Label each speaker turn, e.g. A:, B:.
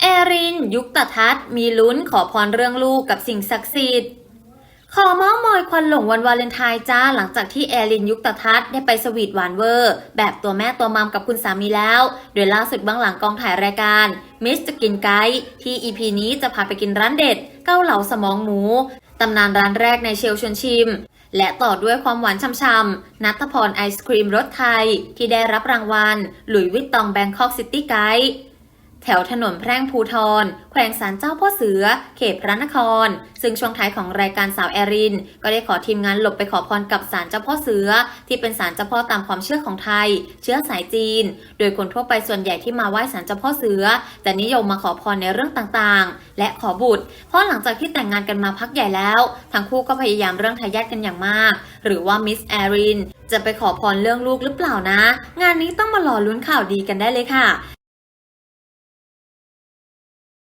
A: แอริน ยุคตทัศน์มีลุ้นขอพรเรื่องลูกกับสิ่งศักดิ์สิทธิ์ ขอเมาส์มอยควันหลงวันวาเลนไทน์จ้าหลังจากที่แอรินยุคตทัศน์ได้ไปสวีทหวานเวอร์ แบบตัวแม่ตัวมัมกับคุณสามีแล้ว โดยล่าสุดเบื้องหลังกองถ่ายรายการมิสจะกินไกด์ที่ EP นี้จะพาไปกินร้านเด็ด เก้าเหลาสมองหมูตำนานร้านแรกในเชลชวนชิม และต่อด้วยความหวานช่ำๆนัทพรไอศครีมรสไทย ที่ได้รับรางวัลหลุยวิตตองแบงคอกซิตี้ไกด์ แถวถนนแพร่งภูทร แขวงสารเจ้าพ่อเสือ เขตพระนคร ซึ่งช่วงท้ายของรายการสาวแอริน ก็ได้ขอทีมงานหลบไปขอพรกับศาลเจ้าพ่อเสือ ที่เป็นศาลเจ้าพ่อตามความเชื่อของไทย เชื้อสายจีน โดยคนทั่วไปส่วนใหญ่ที่มาไหว้ศาลเจ้าพ่อเสือจะนิยมมาขอพรในเรื่องต่างๆ และขอบุตร เพราะหลังจากที่แต่งงานกันมาพักใหญ่แล้ว ทั้งคู่ก็พยายามเรื่องทายาทกันอย่างมาก หรือว่ามิสแอรินจะไปขอพรเรื่องลูกหรือเปล่านะ งานนี้ต้องมารอลุ้นข่าวดีกันได้เลยค่ะ